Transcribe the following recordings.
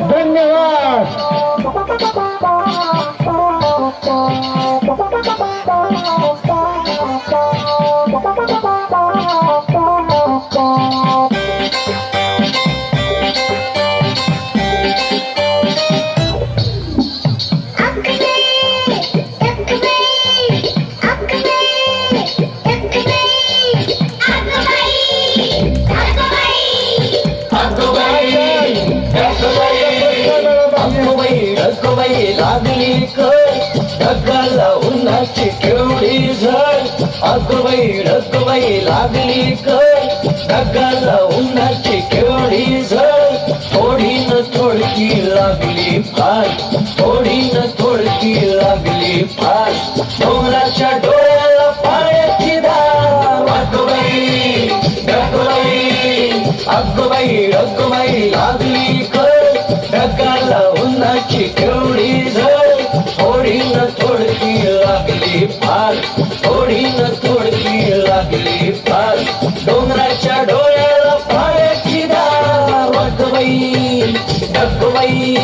धन्यवाद ढगबाई लागली कर ढगाला उन्हाची केवढी झळ अगबाई ढगबाई लागली कर ढगाला उन्हाची केवढी झळ थोडी न थोडकी लागली फार. थोडी न थोडकी लागली फार. डोंगराच्या डोळ्याला पाण्याची धार. अगबाई ढगबाई अगबाई ढगबाई लागली कर उन्हाची केवढी झळ थोडी न थोडकी लागली फार. थोडी न थोडकी लागली फार. डोंगराच्या डोळ्याला पाण्याची धार अगबाई ढगबाई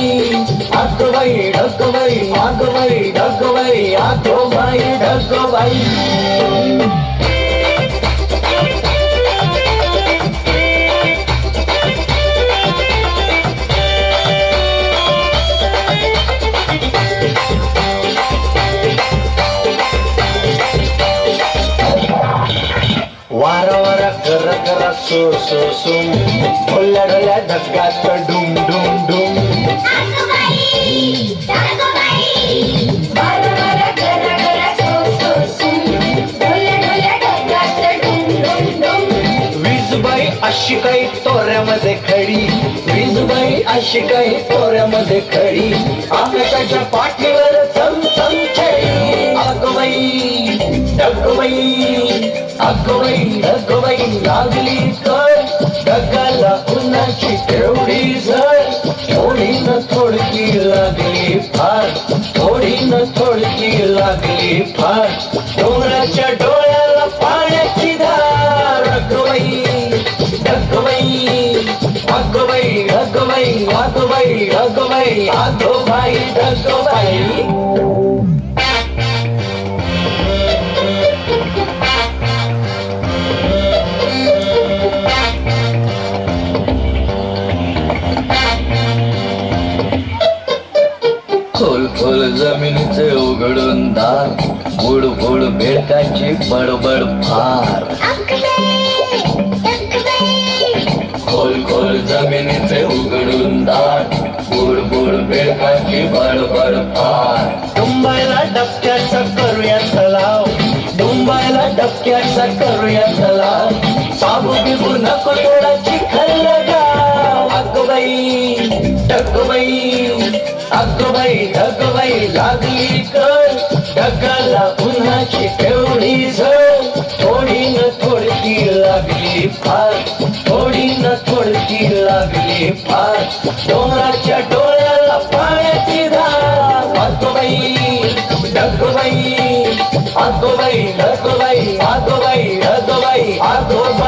अगबाई ढगबाई अगबाई ढगबाई ढकवाई कर सो सो सुम डोल्या डोल्या ढगात डुम डुम डुम. वीजबाई अशी काही तोऱ्यामध्ये खडी. वीजबाई अशी काही तोऱ्यामध्ये खडी. आकाशाच्या पाठीवर अगबाई ढगबाई लागली तर ढगाला उन्हाची तेवढी झळ थोडी न थोडकी लागली फार. थोडी न थोडकी लागली फार. डोंगराच्या डोळ्याला पाण्याची धार. अगबाई ढगबाई अगवई अगवई अगवई ढगबाई भाई ढगवाई खोल जमिनीचे उघडून दार बुड बुड बेडकाची बडबड फार. खोल खोल जमिनीचे उघडून दार बुड बुड बेडकाची बडबड फार. डुंबायला डबक्याचा करूया तलाव डुंबायला डबक्याचा करूया तलाव. साबू बिबू नको थोडा चिखल गाव अगबाई टकबाई अगबाई ढगबाई लागली कर ढगाला उन्हाची ठेवणी झळ. थोडी न थोडकी लागली फार. थोडी न थोडकी लागली फार. डोंगराच्या डोळ्याला पाण्याची धार. अगबाई ढगबाई अगोबाई ढगबाई अगोबाई ढगबाई अगोबाई.